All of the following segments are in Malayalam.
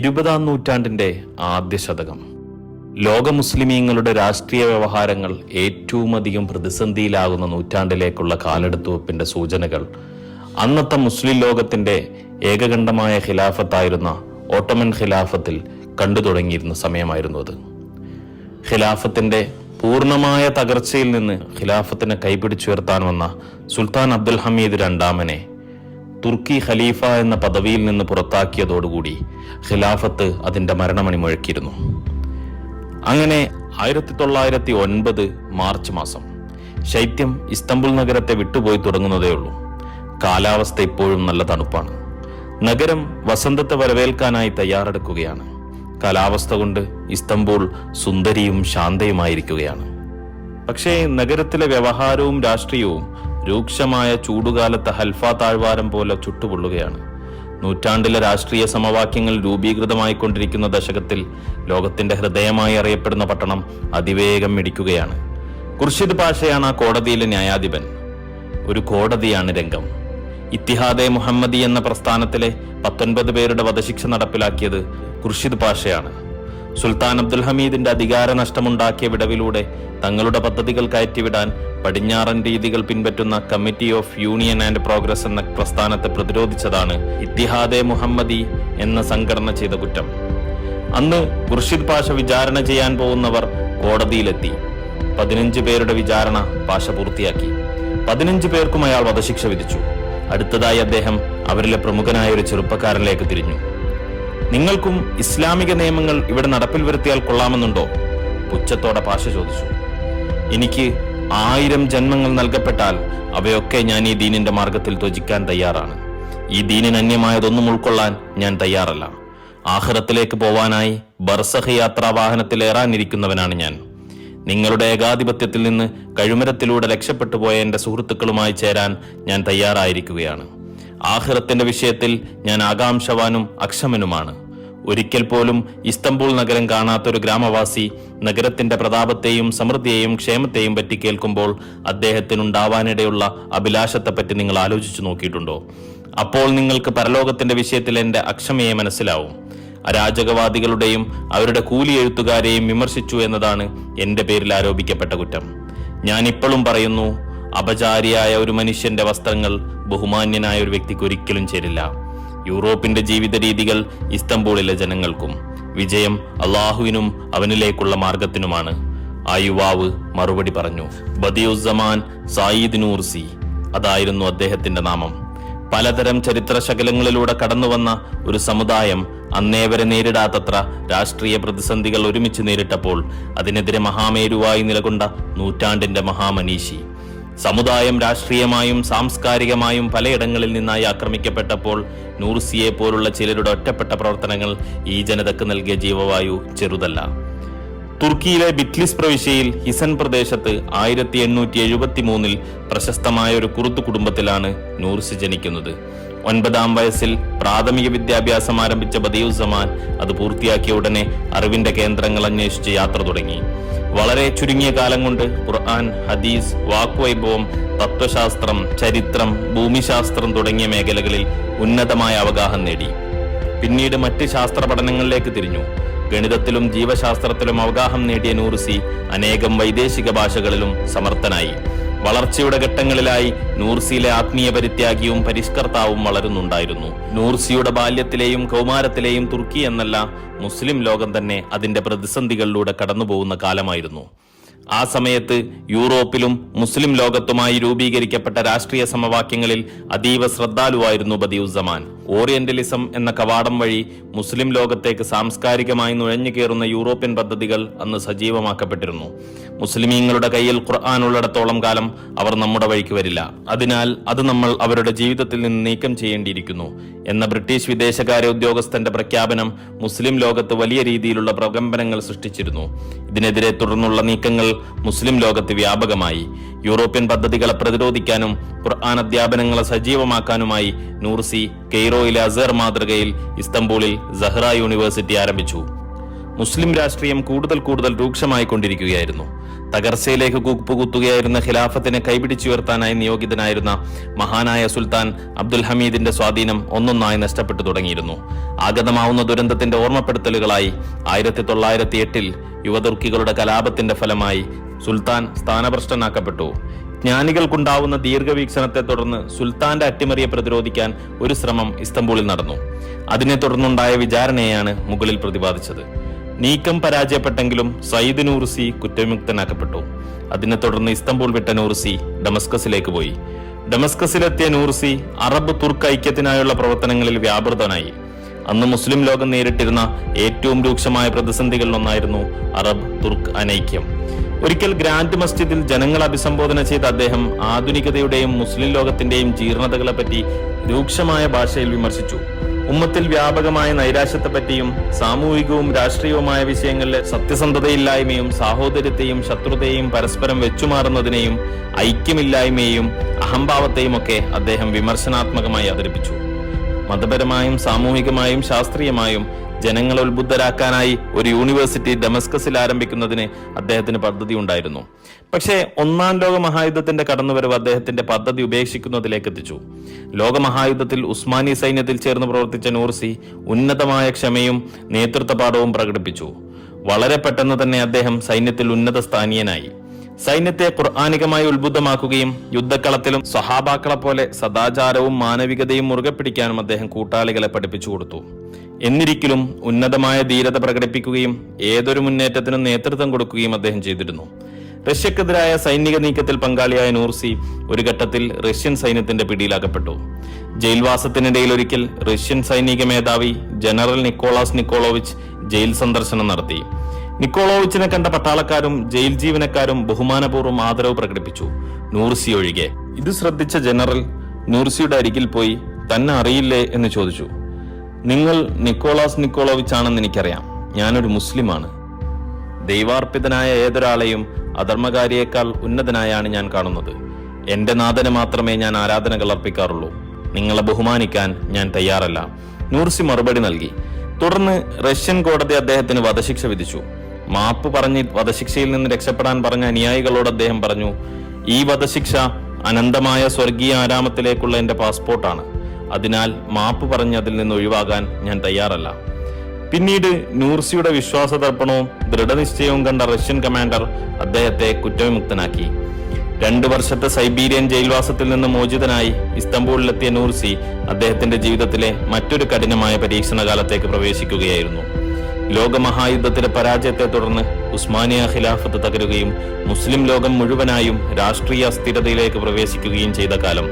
ഇരുപതാം നൂറ്റാണ്ടിന്റെ ആദ്യ ശതകം. ലോക മുസ്ലിമീങ്ങളുടെ രാഷ്ട്രീയ വ്യവഹാരങ്ങൾ ഏറ്റവും അധികം പ്രതിസന്ധിയിലാകുന്ന നൂറ്റാണ്ടിലേക്കുള്ള കാലെടുത്തുവെപ്പിന്റെ സൂചനകൾ അന്നത്തെ മുസ്ലിം ലോകത്തിന്റെ ഏകകണ്ഠമായ ഖിലാഫത്തായിരുന്ന ഓട്ടോമൻ ഖിലാഫത്തിൽ കണ്ടു തുടങ്ങിയിരുന്ന സമയമായിരുന്നു അത്. ഖിലാഫത്തിന്റെ പൂർണമായ തകർച്ചയിൽ നിന്ന് ഖിലാഫത്തിനെ കൈപിടിച്ചുയർത്താൻ വന്ന സുൽത്താൻ അബ്ദുൽ ഹമീദ് രണ്ടാമനെ തുർക്കി ഖലീഫ എന്ന പദവിയിൽ നിന്ന് പുറത്താക്കിയതോടുകൂടി ഖിലാഫത്ത് അതിന്റെ മരണമണി മുഴക്കിയിരുന്നു. അങ്ങനെ ആയിരത്തി തൊള്ളായിരത്തി ഒൻപത് മാർച്ച് മാസം ശൈത്യം ഇസ്തംബുൾ നഗരത്തെ വിട്ടുപോയി തുടങ്ങുന്നതേ ഉള്ളൂ. കാലാവസ്ഥ ഇപ്പോഴും നല്ല തണുപ്പാണ്. നഗരം വസന്തത്തെ വരവേൽക്കാനായി തയ്യാറെടുക്കുകയാണ്. കാലാവസ്ഥ കൊണ്ട് ഇസ്തംബൂൾ സുന്ദരിയും ശാന്തയുമായിരിക്കുകയാണ്. പക്ഷേ നഗരത്തിലെ വ്യവഹാരവും രാഷ്ട്രീയവും രൂക്ഷമായ ചൂടുകാലത്ത് ഹൽഫ താഴ്വാരം പോലെ ചുട്ടുപൊള്ളുകയാണ്. നൂറ്റാണ്ടിലെ രാഷ്ട്രീയ സമവാക്യങ്ങൾ രൂപീകൃതമായിക്കൊണ്ടിരിക്കുന്ന ദശകത്തിൽ ലോകത്തിന്റെ ഹൃദയമായി അറിയപ്പെടുന്ന പട്ടണം അതിവേഗം മിടിക്കുകയാണ് കുർഷിദ് പാഷയാണ് ആ കോടതിയിലെ ന്യായാധിപൻ. ഒരു കോടതിയാണ് രംഗം. ഇത്തിഹാദെ മുഹമ്മദി എന്ന പ്രസ്ഥാനത്തിലെ പത്തൊൻപത് പേരുടെ വധശിക്ഷ നടപ്പിലാക്കിയത് കുർഷിദ് പാഷയാണ്. സുൽത്താൻ അബ്ദുൽ ഹമീദിന്റെ അധികാര നഷ്ടമുണ്ടാക്കിയ വിടവിലൂടെ തങ്ങളുടെ പദ്ധതികൾ കയറ്റിവിടാൻ പടിഞ്ഞാറൻ രീതികൾ പിൻപറ്റുന്ന committee of union and progress എന്ന പ്രസ്ഥാനത്തെ പ്രതിരോധിച്ചതാണ് ഇത്തിഹാദെ മുഹമ്മദി എന്ന സംഘടന ചെയ്ത കുറ്റം. അന്ന് ഖുർഷിദ് പാഷ വിചാരണ ചെയ്യാൻ പോകുന്നവർ കോടതിയിലെത്തി. പതിനഞ്ച് പേരുടെ വിചാരണ പാഷ പൂർത്തിയാക്കി. പതിനഞ്ച് പേർക്കും അയാൾ വധശിക്ഷ വിധിച്ചു. അടുത്തതായി അദ്ദേഹം അവരിലെ പ്രമുഖനായ ഒരു ചെറുപ്പക്കാരനിലേക്ക് തിരിഞ്ഞു. നിങ്ങൾക്കും ഇസ്ലാമിക നിയമങ്ങൾ ഇവിടെ നടപ്പിൽ വരുത്തിയാൽ കൊള്ളാമെന്നുണ്ടോ? പുച്ഛത്തോടെ പാശ ചോദിച്ചു. എനിക്ക് ആയിരം ജന്മങ്ങൾ നൽകപ്പെട്ടാൽ അവയൊക്കെ ഞാൻ ഈ ദീനിന്റെ മാർഗത്തിൽ ത്വജിക്കാൻ തയ്യാറാണ്. ഈ ദീനിന് അന്യമായതൊന്നും ഉൾക്കൊള്ളാൻ ഞാൻ തയ്യാറല്ല. ആഹ്റത്തിലേക്ക് പോവാനായി ബർസഹ യാത്രാ വാഹനത്തിൽ ഏറാനിരിക്കുന്നവനാണ് ഞാൻ. നിങ്ങളുടെ ഏകാധിപത്യത്തിൽ നിന്ന് കഴിമരത്തിലൂടെ രക്ഷപ്പെട്ടു പോയ എന്റെ സുഹൃത്തുക്കളുമായി ചേരാൻ ഞാൻ തയ്യാറായിരിക്കുകയാണ്. ആഹ്റത്തിന്റെ വിഷയത്തിൽ ഞാൻ ആകാംക്ഷവാനും അക്ഷമനുമാണ്. ഒരിക്കൽ പോലും ഇസ്തംബൂൾ നഗരം കാണാത്തൊരു ഗ്രാമവാസി നഗരത്തിന്റെ പ്രതാപത്തെയും സമൃദ്ധിയെയും ക്ഷേമത്തെയും പറ്റി കേൾക്കുമ്പോൾ അദ്ദേഹത്തിനുണ്ടാവാനിടയുള്ള അഭിലാഷത്തെപ്പറ്റി നിങ്ങൾ ആലോചിച്ചു നോക്കിയിട്ടുണ്ടോ? അപ്പോൾ നിങ്ങൾക്ക് പരലോകത്തിന്റെ വിഷയത്തിൽ എന്റെ അക്ഷമയെ മനസ്സിലാവും. അരാജകവാദികളുടെയും അവരുടെ കൂലി എഴുത്തുകാരെയും വിമർശിച്ചു എന്നതാണ് എന്റെ പേരിൽ ആരോപിക്കപ്പെട്ട കുറ്റം. ഞാൻ ഇപ്പോഴും പറയുന്നു അപചാരിയായ ഒരു മനുഷ്യന്റെ വസ്ത്രങ്ങൾ ബഹുമാന്യനായ ഒരു വ്യക്തിക്ക് ഒരിക്കലും ചേരില്ല. യൂറോപ്പിന്റെ ജീവിത രീതികൾ ഇസ്തംബൂളിലെ ജനങ്ങൾക്കും വിജയം അള്ളാഹുവിനും അവനിലേക്കുള്ള മാർഗത്തിനുമാണ് ആ യുവാവ് മറുപടി പറഞ്ഞു ബദിയുസമാൻ സായിദ് നൂർസി അതായിരുന്നു അദ്ദേഹത്തിന്റെ നാമം. പലതരം ചരിത്ര ശകലങ്ങളിലൂടെ കടന്നുവന്ന ഒരു സമുദായം അന്നേവരെ നേരിടാത്തത്ര രാഷ്ട്രീയ പ്രതിസന്ധികൾ ഒരുമിച്ച് നേരിട്ടപ്പോൾ അതിനെതിരെ മഹാമേരുവായി നിലകൊണ്ട നൂറ്റാണ്ടിന്റെ മഹാമനീഷി. സമുദായം രാഷ്ട്രീയമായും സാംസ്കാരികമായും പലയിടങ്ങളിൽ നിന്നായി ആക്രമിക്കപ്പെട്ടപ്പോൾ നൂർസിയെ പോലുള്ള ചിലരുടെ ഒറ്റപ്പെട്ട പ്രവർത്തനങ്ങൾ ഈ ജനതക്ക് നൽകിയ ജീവവായു ചെറുതല്ല. തുർക്കിയിലെ ബിറ്റ്ലിസ് പ്രവിശ്യയിൽ ഹിസൻ പ്രദേശത്ത് ആയിരത്തി എണ്ണൂറ്റി എഴുപത്തി മൂന്നിൽ പ്രശസ്തമായ ഒരു കുറുത്തു കുടുംബത്തിലാണ് നൂർസി ജനിക്കുന്നത്. ഒൻപതാം വയസ്സിൽ പ്രാഥമിക വിദ്യാഭ്യാസം ആരംഭിച്ച ബദിയുസമാൻ അത് പൂർത്തിയാക്കിയ ഉടനെ അറിവിന്റെ കേന്ദ്രങ്ങൾ അന്വേഷിച്ച് യാത്ര തുടങ്ങി. വളരെ ചുരുങ്ങിയ കാലം കൊണ്ട് ഖുർആൻ ഹദീസ് വാക്വൈഭവം തത്വശാസ്ത്രം ചരിത്രം ഭൂമിശാസ്ത്രം തുടങ്ങിയ മേഖലകളിൽ ഉന്നതമായ അവഗാഹം നേടി. പിന്നീട് മറ്റ് ശാസ്ത്ര പഠനങ്ങളിലേക്ക് തിരിഞ്ഞു. ഗണിതത്തിലും ജീവശാസ്ത്രത്തിലും അവഗാഹം നേടിയ നൂറുസി അനേകം വൈദേശിക ഭാഷകളിലും സമർത്ഥനായി. വളർച്ചയുടെ ഘട്ടങ്ങളിലായി നൂർസിയിലെ ആത്മീയ പരിത്യാഗിയും പരിഷ്കർത്താവും വളരുന്നുണ്ടായിരുന്നു. നൂർസിയുടെ ബാല്യത്തിലെയും കൗമാരത്തിലെയും തുർക്കി എന്നല്ല മുസ്ലിം ലോകം തന്നെ അതിന്റെ പ്രതിസന്ധികളിലൂടെ കടന്നുപോകുന്ന കാലമായിരുന്നു. ആ സമയത്ത് യൂറോപ്പിലും മുസ്ലിം ലോകത്തുമായി രൂപീകരിക്കപ്പെട്ട രാഷ്ട്രീയ സമവാക്യങ്ങളിൽ അതീവ ശ്രദ്ധാലുവായിരുന്നു ബദിയുസമാൻ ഓറിയന്റലിസം എന്ന കവാടം വഴി മുസ്ലിം ലോകത്തേക്ക് സാംസ്കാരികമായി നുഴഞ്ഞു കയറുന്ന യൂറോപ്യൻ പദ്ധതികൾ അന്ന് സജീവമാക്കപ്പെട്ടിരുന്നു. മുസ്ലിമീങ്ങളുടെ കയ്യിൽ ഖുർആൻ ഉള്ളിടത്തോളം കാലം അവർ നമ്മുടെ വഴിക്ക് വരില്ല. അതിനാൽ അത് നമ്മൾ അവരുടെ ജീവിതത്തിൽ നിന്ന് നീക്കം ചെയ്യേണ്ടിയിരിക്കുന്നു. എന്ന ബ്രിട്ടീഷ് വിദേശകാര്യ ഉദ്യോഗസ്ഥന്റെ പ്രഖ്യാപനം മുസ്ലിം ലോകത്ത് വലിയ രീതിയിലുള്ള പ്രകമ്പനങ്ങൾ സൃഷ്ടിച്ചിരുന്നു. ഇതിനെതിരെ തുടർന്നുള്ള നീക്കങ്ങൾ മുസ്ലിം ലോകത്ത് വ്യാപകമായി. യൂറോപ്യൻ പദ്ധതികളെ പ്രതിരോധിക്കാനും ഖുർആൻ അധ്യാപനങ്ങളെ സജീവമാക്കാനുമായി നൂർസി കെയ്റോയിലെ അസർ മാതൃകയിൽ ഇസ്തംബൂളിൽ സഹ്റ യൂണിവേഴ്സിറ്റി ആരംഭിച്ചു. മുസ്ലിം രാഷ്ട്രീയം കൂടുതൽ കൂടുതൽ രൂക്ഷമായി കൊണ്ടിരിക്കുകയായിരുന്നു തകർച്ചയിലേക്ക് കുപ്പുകുത്തുകയായിരുന്ന ഖിലാഫത്തിനെ കൈപിടിച്ചുയർത്താനായി നിയോഗിതനായിരുന്ന മഹാനായ സുൽത്താൻ അബ്ദുൽ ഹമീദിന്റെ സ്വാധീനം ഒന്നൊന്നായി നഷ്ടപ്പെട്ടു തുടങ്ങിയിരുന്നു. ആഗതമാവുന്ന ദുരന്തത്തിന്റെ ഓർമ്മപ്പെടുത്തലുകളായി ആയിരത്തി തൊള്ളായിരത്തി എട്ടിൽ യുവതുർക്കികളുടെ കലാപത്തിന്റെ ഫലമായി സുൽത്താൻ സ്ഥാനഭ്രഷ്ടനാക്കപ്പെട്ടു. ജ്ഞാനികൾക്കുണ്ടാവുന്ന ദീർഘവീക്ഷണത്തെ തുടർന്ന് സുൽത്താന്റെ അട്ടിമറിയെ പ്രതിരോധിക്കാൻ ഒരു ശ്രമം ഇസ്തംബൂളിൽ നടന്നു. അതിനെ തുടർന്നുണ്ടായ വിചാരണയെയാണ് മുകളിൽ പ്രതിപാദിച്ചത്. നീക്കം പരാജയപ്പെട്ടെങ്കിലും സയ്യിദ് നൂറുസി കുറ്റവിമുക്തനാക്കപ്പെട്ടു. അതിനെ തുടർന്ന് ഇസ്തംബൂൾ വിട്ട നൂറുസി ഡമസ്കസിലേക്ക് പോയി. ഡമസ്കസിലെത്തിയ നൂറുസി അറബ് തുർക്ക് ഐക്യത്തിനായുള്ള പ്രവർത്തനങ്ങളിൽ വ്യാപൃതനായി. അന്ന് മുസ്ലിം ലോകം നേരിട്ടിരുന്ന ഏറ്റവും രൂക്ഷമായ പ്രതിസന്ധികളിലൊന്നായിരുന്നു അറബ് തുർക്ക് അനൈക്യം. ഒരിക്കൽ ഗ്രാൻഡ് മസ്ജിദിൽ ജനങ്ങൾ അഭിസംബോധന ചെയ്ത അദ്ദേഹം ആധുനികതയുടെയും മുസ്ലിം ലോകത്തിന്റെയും ജീർണതകളെ പറ്റി രൂക്ഷമായ ഭാഷയിൽ വിമർശിച്ചു. ഉമ്മത്തിൽ വ്യാപകമായ നൈരാശ്യത്തെപ്പറ്റിയും സാമൂഹികവും രാഷ്ട്രീയവുമായ വിഷയങ്ങളിലെ സത്യസന്ധതയില്ലായ്മയും സാഹോദര്യത്തെയും ശത്രുതയെയും പരസ്പരം വെച്ചുമാറുന്നതിനെയും ഐക്യമില്ലായ്മയെയും അഹംഭാവത്തെയും ഒക്കെ അദ്ദേഹം വിമർശനാത്മകമായി അവതരിപ്പിച്ചു. മതപരമായും സാമൂഹികമായും ശാസ്ത്രീയമായും ജനങ്ങളെ ഉത്ബുദ്ധരാക്കാനായി ഒരു യൂണിവേഴ്സിറ്റി ഡെമസ്കസിൽ ആരംഭിക്കുന്നതിന് അദ്ദേഹത്തിന് പദ്ധതി ഉണ്ടായിരുന്നു. പക്ഷേ ഒന്നാം ലോക മഹായുദ്ധത്തിന്റെ കടന്നുവരവ് അദ്ദേഹത്തിന്റെ പദ്ധതി ഉപേക്ഷിക്കുന്നതിലേക്ക് എത്തിച്ചു. ലോകമഹായുദ്ധത്തിൽ ഉസ്മാനി സൈന്യത്തിൽ ചേർന്ന് പ്രവർത്തിച്ച നൂർസി ഉന്നതമായ ക്ഷമയും നേതൃത്വപാഠവും പ്രകടിപ്പിച്ചു. വളരെ പെട്ടെന്ന് തന്നെ അദ്ദേഹം സൈന്യത്തിൽ ഉന്നത സ്ഥാനീയനായി. സൈന്യത്തെ ഖുർആാനികമായി ഉത്ബുദ്ധമാക്കുകയും യുദ്ധക്കളത്തിലും സഹാബാക്കളെ പോലെ സദാചാരവും മാനവികതയും മുറുകെ പിടിക്കാനും അദ്ദേഹം കൂട്ടാളികളെ പഠിപ്പിച്ചു കൊടുത്തു. എന്നിരിക്കലും ഉന്നതമായ ധീരത പ്രകടിപ്പിക്കുകയും ഏതൊരു മുന്നേറ്റത്തിനും നേതൃത്വം കൊടുക്കുകയും അദ്ദേഹം ചെയ്തിരുന്നു. റഷ്യക്കെതിരായ സൈനിക നീക്കത്തിൽ പങ്കാളിയായ നൂർസി ഒരു ഘട്ടത്തിൽ റഷ്യൻ സൈന്യത്തിന്റെ പിടിയിലാകപ്പെട്ടു ജയിൽവാസത്തിനിടയിൽ ഒരിക്കൽ റഷ്യൻ സൈനിക മേധാവി ജനറൽ നിക്കോളാസ് നിക്കോളോവിച്ച് ജയിൽ സന്ദർശനം നടത്തി. നിക്കോളോവിച്ചിനെ കണ്ട പട്ടാളക്കാരും ജയിൽ ജീവനക്കാരും ബഹുമാനപൂർവം ആദരവ് പ്രകടിപ്പിച്ചു. നൂർസി ഒഴികെ ഇത് ശ്രദ്ധിച്ച ജനറൽ നൂർസിയുടെ അരികിൽ പോയി തന്നെ അറിയില്ലേ? എന്ന് ചോദിച്ചു. നിങ്ങൾ നിക്കോളാസ് നിക്കോളോവിച്ച് ആണെന്ന് എനിക്കറിയാം. ഞാനൊരു മുസ്ലിമാണ്. ദൈവാർപ്പിതനായ ഏതൊരാളെയും അധർമ്മകാരിയേക്കാൾ ഉന്നതനായാണ് ഞാൻ കാണുന്നത്. എന്റെ നാഥന് മാത്രമേ ഞാൻ ആരാധനകൾ അർപ്പിക്കാറുള്ളൂ. നിങ്ങളെ ബഹുമാനിക്കാൻ ഞാൻ തയ്യാറല്ല. നൂർസി മറുപടി നൽകി. തുടർന്ന് റഷ്യൻ കോടതി അദ്ദേഹത്തിന് വധശിക്ഷ വിധിച്ചു. മാപ്പ് പറഞ്ഞ് വധശിക്ഷയിൽ നിന്ന് രക്ഷപ്പെടാൻ പറഞ്ഞ അനുയായികളോട് അദ്ദേഹം പറഞ്ഞു ഈ വധശിക്ഷ അനന്തമായ സ്വർഗീയ ആരാമത്തിലേക്കുള്ള എന്റെ പാസ്പോർട്ടാണ്. അതിനാൽ മാപ്പ് പറഞ്ഞ് അതിൽ നിന്ന് ഒഴിവാകാൻ ഞാൻ തയ്യാറല്ല. പിന്നീട് നൂർസിയുടെ വിശ്വാസതർപ്പണവും ദൃഢനിശ്ചയവും കണ്ട റഷ്യൻ കമാൻഡർ അദ്ദേഹത്തെ കുറ്റവിമുക്തനാക്കി. രണ്ടു വർഷത്തെ സൈബീരിയൻ ജയിൽവാസത്തിൽ നിന്ന് മോചിതനായി ഇസ്തംബൂളിലെത്തിയ നൂർസി അദ്ദേഹത്തിന്റെ ജീവിതത്തിലെ മറ്റൊരു കഠിനമായ പരീക്ഷണ കാലത്തേക്ക് പ്രവേശിക്കുകയായിരുന്നു. ലോകമഹായുദ്ധത്തിലെ പരാജയത്തെ തുടർന്ന് ഉസ്മാനിയ ഖിലാഫത്ത് തകരുകയും മുസ്ലിം ലോകം മുഴുവനായും രാഷ്ട്രീയ അസ്ഥിരതയിലേക്ക് പ്രവേശിക്കുകയും ചെയ്ത കാലം.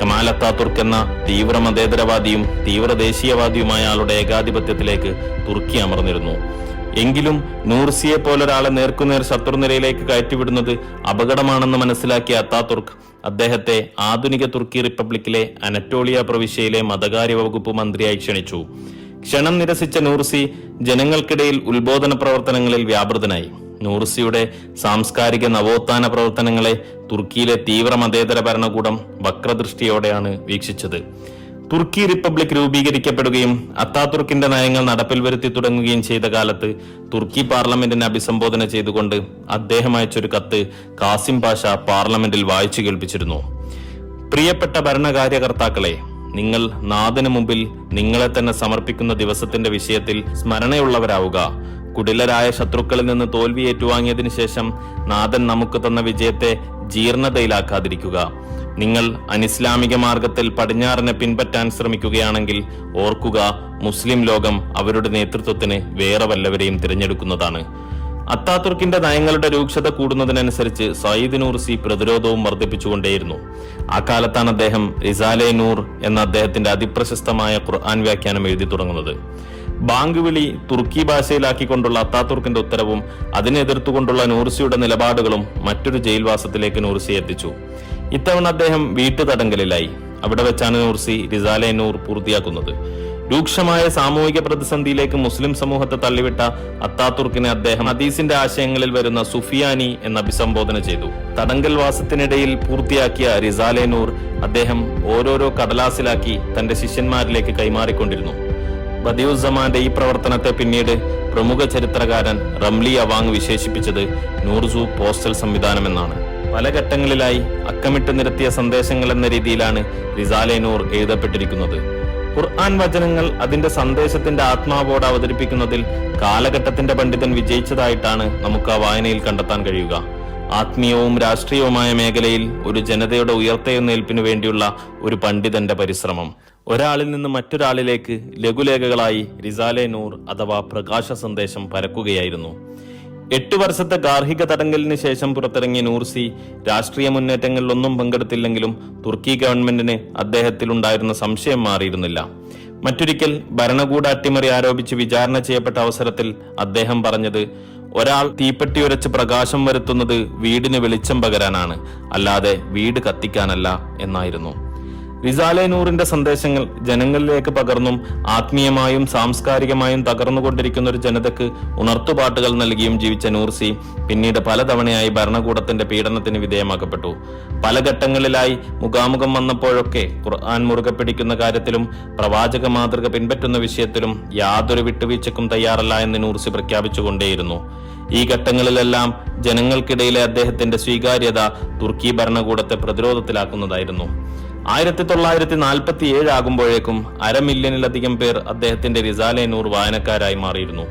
കമാൽ തുർക്ക് എന്ന തീവ്ര മതേതരവാദിയും തീവ്ര ദേശീയവാദിയുമായ ആളുടെ ഏകാധിപത്യത്തിലേക്ക് തുർക്കി അമർന്നിരുന്നു. എങ്കിലും നൂർസിയെ പോലൊരാളെ നേർക്കുനേർ ശത്രുനിരയിലേക്ക് കയറ്റിവിടുന്നത് അപകടമാണെന്ന് മനസ്സിലാക്കിയ അത്താതുർക്ക് അദ്ദേഹത്തെ ആധുനിക തുർക്കി റിപ്പബ്ലിക്കിലെ അനറ്റോളിയ പ്രവിശ്യയിലെ മതകാര്യ വകുപ്പ് മന്ത്രിയായി ക്ഷണിച്ചു. ക്ഷണം നിരസിച്ച നൂർസി ജനങ്ങൾക്കിടയിൽ ഉത്ബോധന പ്രവർത്തനങ്ങളിൽ വ്യാപൃതനായി. നൂർസിയുടെ സാംസ്കാരിക നവോത്ഥാന പ്രവർത്തനങ്ങളെ തുർക്കിയിലെ തീവ്ര മതേതര ഭരണകൂടം വക്രദൃഷ്ടിയോടെയാണ് വീക്ഷിച്ചത്. തുർക്കി റിപ്പബ്ലിക് രൂപീകരിക്കപ്പെടുകയും അത്താതുർക്കിന്റെ നയങ്ങൾ നടപ്പിൽ വരുത്തി തുടങ്ങുകയും ചെയ്ത കാലത്ത് തുർക്കി പാർലമെന്റിനെ അഭിസംബോധന ചെയ്തുകൊണ്ട് അദ്ദേഹം അയച്ചൊരു കത്ത് കാസിം പാഷ പാർലമെന്റിൽ വായിച്ചു കേൾപ്പിച്ചിരുന്നു. പ്രിയപ്പെട്ട ഭരണകാര്യകർത്താക്കളെ നിങ്ങൾ നാഥന് മുമ്പിൽ നിങ്ങളെ തന്നെ സമർപ്പിക്കുന്ന ദിവസത്തിന്റെ വിഷയത്തിൽ സ്മരണയുള്ളവരാവുക. കുടിലരായ ശത്രുക്കളിൽ നിന്ന് തോൽവി ഏറ്റുവാങ്ങിയതിനു ശേഷം നാഥൻ നമുക്ക് തന്ന വിജയത്തെ ജീർണതയിലാക്കാതിരിക്കുക. നിങ്ങൾ അനിസ്ലാമിക മാർഗത്തിൽ പടിഞ്ഞാറിനെ പിൻപറ്റാൻ ശ്രമിക്കുകയാണെങ്കിൽ ഓർക്കുക മുസ്ലിം ലോകം അവരുടെ നേതൃത്വത്തിന് വേറെ വല്ലവരെയും തിരഞ്ഞെടുക്കുന്നതാണ്. അത്താതുർക്കിന്റെ നയങ്ങളുടെ രൂക്ഷത കൂടുന്നതിനനുസരിച്ച് സയ്യിദ് നൂർസി പ്രതിരോധവും വർദ്ധിപ്പിച്ചുകൊണ്ടേയിരുന്നു. ആ കാലത്താണ് അദ്ദേഹം റിസാലെ നൂർ എന്ന അദ്ദേഹത്തിന്റെ അതിപ്രശസ്തമായ ഖുർആൻ വ്യാഖ്യാനം എഴുതി തുടങ്ങുന്നത്. ബാങ്ക് വിളി തുർക്കി ഭാഷയിലാക്കിക്കൊണ്ടുള്ള അത്താതുർക്കിന്റെ ഉത്തരവും അതിനെതിർത്തുകൊണ്ടുള്ള നൂർസിയുടെ നിലപാടുകളും മറ്റൊരു ജയിൽവാസത്തിലേക്ക് നൂർസിയെ എത്തിച്ചു. ഇത്തവണ അദ്ദേഹം വീട്ടുതടങ്കലിലായി. അവിടെ വെച്ചാണ് നൂർസി റിസാലെ നൂർ പൂർത്തിയാക്കുന്നത്. രൂക്ഷമായ സാമൂഹിക പ്രതിസന്ധിയിലേക്ക് മുസ്ലിം സമൂഹത്തെ തള്ളിവിട്ട അത്താതുർക്കിനെ അദ്ദേഹം ഹദീസിന്റെ ആശയങ്ങളിൽ വരുന്ന സുഫിയാനി എന്ന് അഭിസംബോധന ചെയ്തു. തടങ്കൽ വാസത്തിനിടയിൽ പൂർത്തിയാക്കിയ റിസാലെ നൂർ അദ്ദേഹം ഓരോരോ കടലാസിലാക്കി തന്റെ ശിഷ്യന്മാരിലേക്ക് കൈമാറിക്കൊണ്ടിരുന്നു. ബദിയുസമാന്റെ ഈ പ്രവർത്തനത്തെ പിന്നീട് പ്രമുഖ ചരിത്രകാരൻ റംലി അവാങ് വിശേഷിപ്പിച്ചത് നൂർസു പോസ്റ്റൽ സംവിധാനം എന്നാണ് പല ഘട്ടങ്ങളിലായി അക്കമിട്ട് നിരത്തിയ സന്ദേശങ്ങൾ എന്ന രീതിയിലാണ് റിസാലെ നൂർ എഴുതപ്പെട്ടിരിക്കുന്നത്. ഖുർആൻ വചനങ്ങൾ അതിന്റെ സന്ദേശത്തിന്റെ ആത്മാവോട് അവതരിപ്പിക്കുന്നതിൽ കാലഘട്ടത്തിന്റെ പണ്ഡിതൻ വിജയിച്ചതായിട്ടാണ് നമുക്ക് ആ വായനയിൽ കണ്ടെത്താൻ കഴിയുക. ആത്മീയവും രാഷ്ട്രീയവുമായ മേഖലയിൽ ഒരു ജനതയുടെ ഉയർത്തെഴുന്നേൽപ്പിനു വേണ്ടിയുള്ള ഒരു പണ്ഡിതന്റെ പരിശ്രമം. ഒരാളിൽ നിന്ന് മറ്റൊരാളിലേക്ക് ലഘുലേഖകളായി റിസാലെ നൂർ അഥവാ പ്രകാശ സന്ദേശം പരക്കുകയായിരുന്നു. എട്ടു വർഷത്തെ ഗാർഹിക തടങ്കലിന് ശേഷം പുറത്തിറങ്ങിയ നൂർസി രാഷ്ട്രീയ മുന്നേറ്റങ്ങളിലൊന്നും പങ്കെടുത്തില്ലെങ്കിലും തുർക്കി ഗവൺമെന്റിന് അദ്ദേഹത്തിലുണ്ടായിരുന്ന സംശയം മാറിയിരുന്നില്ല. മറ്റൊരിക്കൽ ഭരണകൂട അട്ടിമറി ആരോപിച്ച് വിചാരണ ചെയ്യപ്പെട്ട അവസരത്തിൽ അദ്ദേഹം പറഞ്ഞത് ഒരാൾ തീപ്പെട്ടി ഉരച്ച് പ്രകാശം വരുത്തുന്നത് വീടിന് വെളിച്ചം പകരാനാണ്. അല്ലാതെ വീട് കത്തിക്കാനല്ല എന്നായിരുന്നു. റിസാലെ നൂറിന്റെ സന്ദേശങ്ങൾ ജനങ്ങളിലേക്ക് പകർന്നും ആത്മീയമായും സാംസ്കാരികമായും തകർന്നുകൊണ്ടിരിക്കുന്ന ഒരു ജനതക്ക് ഉണർത്തുപാട്ടുകൾ നൽകിയും ജീവിച്ച നൂർസി പിന്നീട് പലതവണയായി ഭരണകൂടത്തിന്റെ പീഡനത്തിന് വിധേയമാക്കപ്പെട്ടു. പല ഘട്ടങ്ങളിലായി മുഖാമുഖം വന്നപ്പോഴൊക്കെ ഖുർആൻ മുറുകെ പിടിക്കുന്ന കാര്യത്തിലും പ്രവാചക മാതൃക പിൻപറ്റുന്ന വിഷയത്തിലും യാതൊരു വിട്ടുവീഴ്ചക്കും തയ്യാറല്ല എന്ന് നൂർസി പ്രഖ്യാപിച്ചുകൊണ്ടേയിരുന്നു. ഈ ഘട്ടങ്ങളിലെല്ലാം ജനങ്ങൾക്കിടയിലെ അദ്ദേഹത്തിന്റെ സ്വീകാര്യത തുർക്കി ഭരണകൂടത്തെ പ്രതിരോധത്തിലാക്കുന്നതായിരുന്നു. ആയിരത്തി തൊള്ളായിരത്തി നാൽപ്പത്തി ഏഴ് ആകുമ്പോഴേക്കും അര മില്യണിലധികം പേർ അദ്ദേഹത്തിന്റെ റിസാലെ നൂർ വായനക്കാരായി മാറിയിരുന്നു.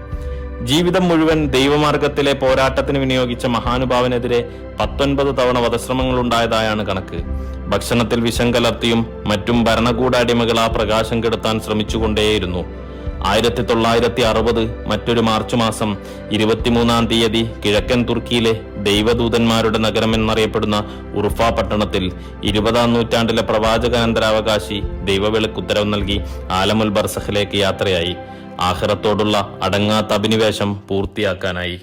ജീവിതം മുഴുവൻ ദൈവമാർഗത്തിലെ പോരാട്ടത്തിന് വിനിയോഗിച്ച മഹാനുഭാവനെതിരെ പത്തൊൻപത് തവണ വധശ്രമങ്ങൾ ഉണ്ടായതായാണ് കണക്ക്. ഭക്ഷണത്തിൽ വിഷം കലർത്തിയും മറ്റും ഭരണകൂട അടിമകൾ ആ പ്രകാശം കെടുത്താൻ ശ്രമിച്ചുകൊണ്ടേയിരുന്നു. ആയിരത്തി തൊള്ളായിരത്തി അറുപത് മറ്റൊരു മാർച്ച് മാസം ഇരുപത്തിമൂന്നാം തീയതി കിഴക്കൻ തുർക്കിയിലെ ദൈവദൂതന്മാരുടെ നഗരം എന്നറിയപ്പെടുന്ന ഉർഫ പട്ടണത്തിൽ ഇരുപതാം നൂറ്റാണ്ടിലെ പ്രവാചകാനന്തരാവകാശി ദൈവവിളക്ക് ഉത്തരവ് നൽകി ആലമുൽ ബർസഹിലേക്ക് യാത്രയായി. ആഹ്റത്തോടുള്ള അടങ്ങാത്ത അഭിനിവേശം പൂർത്തിയാക്കാനായി.